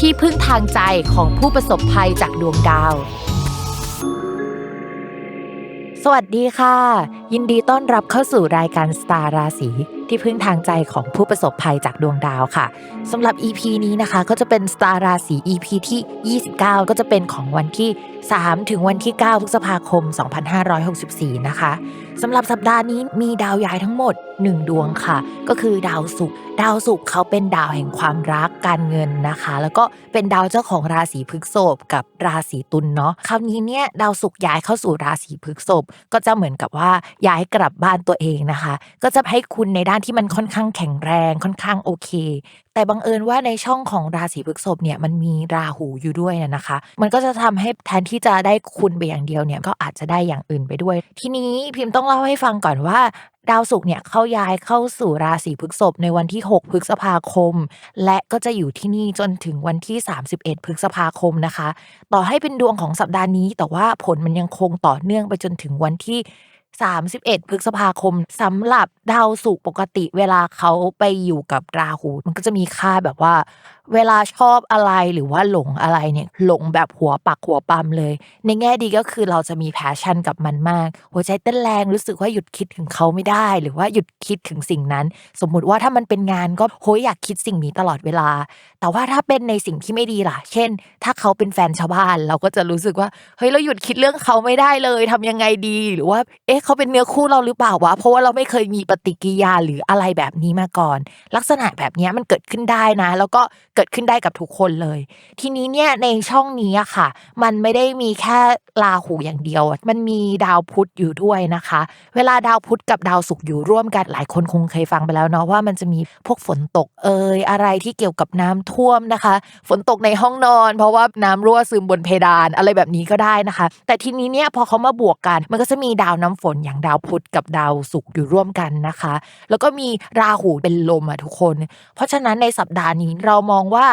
ที่พึ่งทางใจของผู้ประสบภัยจากดวงดาว สวัสดีค่ะ ยินดีต้อนรับเข้าสู่รายการสตาร์ราศีที่พึ่งทางใจของผู้ประสบภัยจากดวงดาวค่ะสำหรับ EP นี้นะคะก็จะเป็นสตาร์ราศี EP ที่ 29 ก็จะเป็นของวันที่ 3 ถึงวันที่ 9 พฤษภาคม 2564 นะคะสำหรับสัปดาห์นี้มีดาวย้ายทั้งหมด 1 ดวงค่ะ ก็คือดาวศุกร์ดาวศุกร์เขาเป็นดาวแห่งความรักการเงินนะคะ แล้วก็เป็นดาวเจ้าของราศีพฤษภกับราศีตุลเนาะคราวนี้เนี่ยดาวศุกร์ย้ายเข้าสู่ราศีพฤษภก็จะเหมือนกับว่าย้ายกลับบ้านตัวเองนะคะ ก็จะให้คุณในด้านที่มันค่อนข้างแข็งแรงค่อนข้างโอเค แต่บังเอิญว่าในช่องของราศีพฤษภเนี่ยมันมีราหูอยู่ด้วยนะคะ มันก็จะทำให้แทนที่จะได้คุณไปอย่างเดียวเนี่ยก็อาจจะได้อย่างอื่นไปด้วย ทีนี้พิมพ์ต้องเล่าให้ฟังก่อนว่าดาวศุกร์เนี่ยเข้าย้ายเข้าสู่ราศีพฤษภในวันที่ 6 พฤษภาคม และก็จะอยู่ที่นี่จนถึงวันที่ 31 พฤษภาคมนะคะ ต่อให้เป็นดวงของสัปดาห์นี้ แต่ว่าผลมันยังคงต่อเนื่องไปจนถึงวันที่ 31 พฤษภาคมสำหรับดาวศุกร์ปกติเวลาเขาไปอยู่กับราหู มันก็จะมีค่าแบบว่า เวลาชอบอะไรหรือว่าหลงอะไรเนี่ยหลงแบบหัวปักหัวปั๊มเลย ในแง่ดีก็คือเราจะมีแพชชั่นกับมันมาก หัวใจเต้นแรงรู้สึกว่าหยุดคิดถึงเขาไม่ได้ หรือว่าหยุดคิดถึงสิ่งนั้น สมมุติว่าถ้ามันเป็นงานก็โหยอยากคิดสิ่งนี้ตลอดเวลา แต่ว่าถ้าเป็นในสิ่งที่ไม่ดีล่ะ เช่น ถ้าเขาเป็นแฟนชาวบ้านเราก็จะรู้สึกว่าเฮ้ยเราหยุดคิดเรื่องเขาไม่ได้เลยทำยังไงดีหรือว่าเอ๊ะเขาเป็นเนื้อคู่เราหรือเปล่าวะเพราะว่าเราไม่เคยมีปฏิกิริยาหรืออะไรแบบนี้มาก่อน ลักษณะแบบนี้มันเกิดขึ้นได้นะ แล้วก็เกิดขึ้นได้กับทุกคนเลย ทีนี้เนี่ยในช่องนี้อะค่ะ มันไม่ได้มีแค่ราหูอย่างเดียว มันมีดาวพุธอยู่ด้วยนะคะ เวลาดาวพุธกับดาวศุกร์อยู่ร่วมกันหลายคนคงเคยฟังไปแล้วเนาะว่ามันจะมีพวกฝนตกเอยอะไรที่เกี่ยวกับน้ำท่วมนะคะ ฝนตกในห้องนอน เพราะว่าน้ำรั่วซึมบนเพดานอะไรแบบนี้ก็ได้นะคะ แต่ทีนี้เนี่ยพอเขามาบวกกัน มันก็จะมีดาวน้ำฝนอย่างดาวพุธกับดาวศุกร์อยู่ร่วมกันนะคะ แล้วก็มีราหูเป็นลมอะทุกคน เพราะฉะนั้นในสัปดาห์นี้เรามองว่า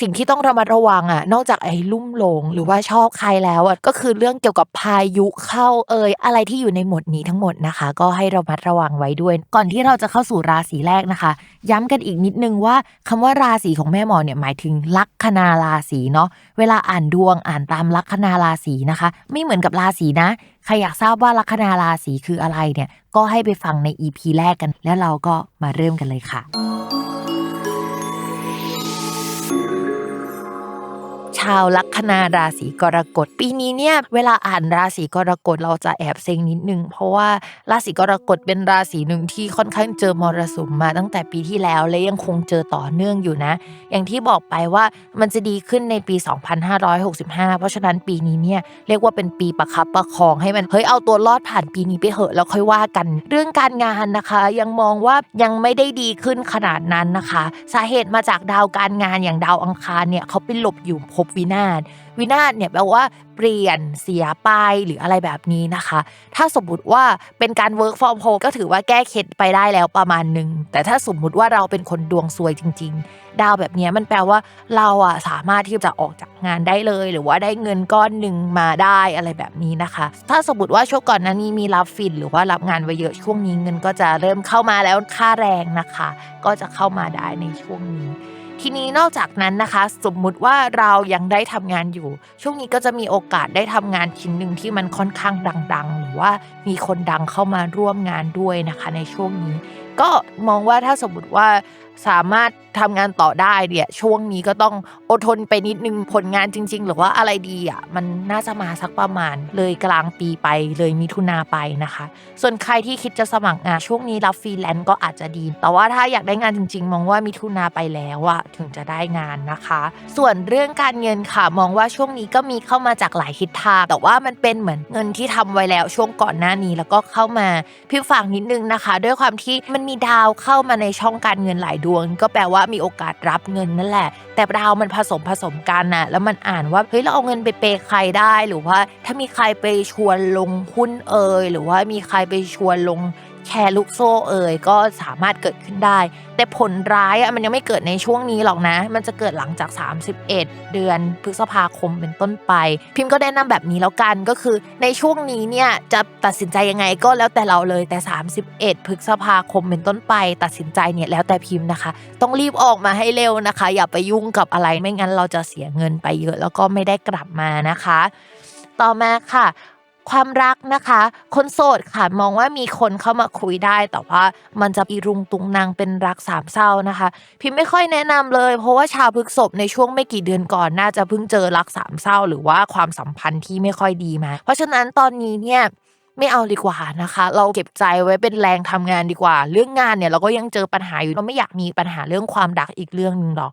สิ่งที่ต้องระมัดระวังอะ นอกจากไอ้ลุ่มหลงหรือว่าชอบใครแล้วอะก็คือเรื่องเกี่ยวกับพายุเข้าเอ่ยอะไรที่อยู่ในหมวดนี้ทั้งหมดนะคะ ก็ให้ระมัดระวังไว้ด้วย ก่อนที่เราจะเข้าสู่ราศีแรกนะคะ ย้ำกันอีกนิดนึงว่าคำว่าราศีของแม่หมอเนี่ยหมายถึงลัคนาราศีเนาะเวลาอ่านดวงอ่านตามลัคนาราศีนะคะ ไม่เหมือนกับราศีนะใครอยากทราบว่าลัคนาราศีคืออะไรเนี่ย ก็ให้ไปฟังใน EP แรกกัน แล้วเราก็มาเริ่มกันเลยค่ะ ชาวลัคนาราศีกรกฎ ปีนี้เนี่ยเวลาอ่านราศีกรกฎเราจะแอบเซ็งนิดนึงเพราะว่าราศีกรกฎเป็นราศีหนึ่งที่ค่อนข้างเจอมรสุมมาตั้งแต่ปีที่แล้วและยังคงเจอต่อเนื่องอยู่นะ อย่างที่บอกไปว่ามันจะดีขึ้นในปี 2565 เพราะฉะนั้นปีนี้เนี่ยเรียกว่าเป็นปีประคับประคองให้มันเฮ้ยเอาตัวรอดผ่านปีนี้ไปเหอะแล้วค่อยว่ากัน เรื่องการงานนะคะ ยังมองว่ายังไม่ได้ดีขึ้นขนาดนั้นนะคะ สาเหตุมาจากดาวการงานอย่างดาวอังคารเนี่ยเขาไปหลบอยู่ภพวินาศวินาศเนี่ยแปลว่าเปลี่ยนเสียไปหรืออะไรแบบนี้นะคะ ถ้าสมมติว่าเป็นการ work from home ก็ถือว่าแก้เคล็ดไปได้แล้วประมาณหนึ่งแต่ถ้าสมมุติว่าเราเป็นคนดวงซวยจริง ๆ ดาวแบบนี้มันแปลว่าเราอะสามารถที่จะออกจากงานได้เลย หรือว่าได้เงินก้อนหนึ่งมาได้อะไรแบบนี้นะคะ ถ้าสมมติว่าช่วงก่อนหน้านี้มีรับฟินหรือว่ารับงานไว้เยอะช่วงนี้เงินก็จะเริ่มเข้ามาแล้วค่าแรงนะคะ ก็จะเข้ามาได้ในช่วงนี้ ทีนี้นอกจากนั้นนะคะ สมมุติว่าเรายังได้ทำงานอยู่ ช่วงนี้ก็จะมีโอกาสได้ทำงานชิ้นหนึ่งที่มันค่อนข้างดังๆ หรือว่ามีคนดังเข้ามาร่วมงานด้วยนะคะ ในช่วงนี้ ก็มองว่าถ้าสมมติว่าสามารถทำงานต่อได้เนี่ยช่วงนี้ก็ต้องอดทนไปนิดนึงผลงานจริง ๆ หรือว่าอะไรดีอะมันน่าจะมาสักประมาณ เลยกลางปีไปเลยมิถุนาไปนะคะ ส่วนใครที่คิดจะสมัครงานช่วงนี้รับฟรีแลนซ์ก็อาจจะดี แต่ว่าถ้าอยากได้งานจริง ๆ มองว่ามิถุนาไปแล้วอะถึงจะได้งานนะคะ ส่วนเรื่องการเงินค่ะมองว่าช่วงนี้ก็มีเข้ามาจากหลายทิศทางแต่ว่ามันเป็นเหมือนเงินที่ทำไว้แล้วช่วงก่อนหน้านี้แล้วก็เข้ามาพิมพ์ฝากนิดนึงนะคะ ด้วยความที่มันมีดาวเข้ามาในช่องการเงินหลายดวง ก็แปลว่ามีโอกาสรับเงินนั่นแหละ แต่ดาวมันผสมผสมกันน่ะ แล้วมันอ่านว่าเฮ้ยเราเอาเงินไปเปย์ใครได้หรือว่า ถ้ามีใครไปชวนลงหุ้นเอยหรือว่ามีใครไปชวนลง แชร์ลูกโซ่เอ่ยก็สามารถเกิดขึ้นได้ แต่ผลร้ายอะมันยังไม่เกิดในช่วงนี้หรอกนะ มันจะเกิดหลังจาก 31 เดือนพฤษภาคมเป็นต้นไป พิมพ์ก็แนะนำแบบนี้แล้วกันก็คือในช่วงนี้เนี่ยจะตัดสินใจยังไงก็แล้วแต่เราเลยแต่ 31 พฤษภาคมเป็นต้นไป ตัดสินใจเนี่ยแล้วแต่พิมพ์นะคะ ต้องรีบออกมาให้เร็วนะคะ อย่าไปยุ่งกับอะไรไม่งั้นเราจะเสียเงินไปเยอะ แล้วก็ไม่ได้กลับมานะคะ ต่อมาค่ะ ความรักนะคะ คนโสดค่ะมองว่ามีคนเข้ามาคุยได้ แต่ว่ามันจะอีรุงตุงนางเป็นรักสามเศร้านะคะ พิมไม่ค่อยแนะนำเลย เพราะว่าชาวพฤกษภในช่วงไม่กี่เดือนก่อนน่าจะเพิ่งเจอรักสามเศร้า หรือว่าความสัมพันธ์ที่ไม่ค่อยดีมา เพราะฉะนั้นตอนนี้เนี่ยไม่เอาดีกว่านะคะ เราเก็บใจไว้เป็นแรงทำงานดีกว่า เรื่องงานเนี่ยเราก็ยังเจอปัญหาอยู่เราไม่อยากมีปัญหาเรื่องความรักอีกเรื่องหนึ่งหรอก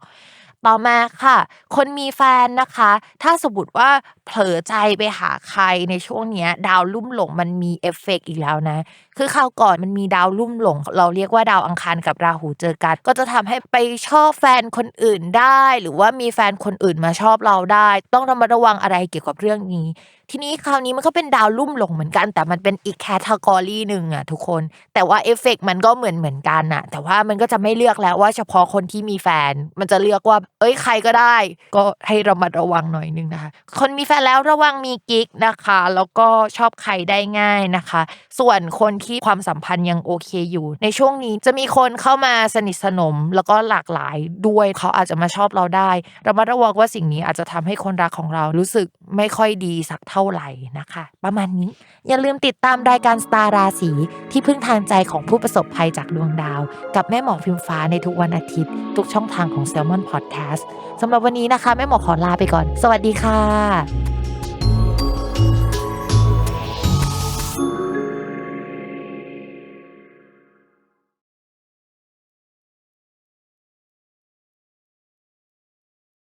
ต่อมาค่ะ คนมีแฟนนะคะ ถ้าสมมติว่าเผลอใจไปหาใครในช่วงเนี้ย ดาวลุ่มหลงมันมีเอฟเฟกต์อีกแล้วนะ คือคราวก่อนมันมีดาวลุ่มหลง เราเรียกว่าดาวอังคารกับราหูเจอกัน ก็จะทำให้ไปชอบแฟนคนอื่นได้ หรือว่ามีแฟนคนอื่นมาชอบเราได้ ต้องระมัดระวังอะไรเกี่ยวกับเรื่องนี้ ทีนี้คราวนี้มันก็เป็นดาวลุ่มหลงเหมือนกัน แต่มันเป็นอีกแคตตากรีหนึ่งอะทุกคน แต่ว่าเอฟเฟกต์มันก็เหมือนเหมือนกันอะแต่ว่ามันก็จะไม่เลือกแล้วว่าเฉพาะคนที่มีแฟน มันจะเลือกว่า เอ้ยใครก็ได้ ก็ให้ระมัดระวังหน่อยนึงนะคะ คนมีแฟนแล้วระวังมีกิ๊กนะคะ แล้วก็ชอบใครได้ง่ายนะคะ ส่วนคนที่ความสัมพันธ์ยังโอเคอยู่ ในช่วงนี้จะมีคนเข้ามาสนิทสนมแล้วก็หลากหลายด้วยเขาอาจจะมาชอบเราได้ระมัดระวังว่าสิ่งนี้อาจจะทำให้คนรักของเรารู้สึกไม่ค่อยดีสักเท่าท่าไหร่นะคะ ประมาณนี้อย่าลืมติดตามรายการสตาร์ราศีที่พึ่งทางใจของผู้ประสบภัยจากดวงดาว กับแม่หมอพิมฟ้าในทุกวันอาทิตย์ ทุกช่องทางของ s ซ l m o n Podcast สำหรับวันนี้นะคะ แม่หมอขอลาไปก่อน สวัสดีค่ะ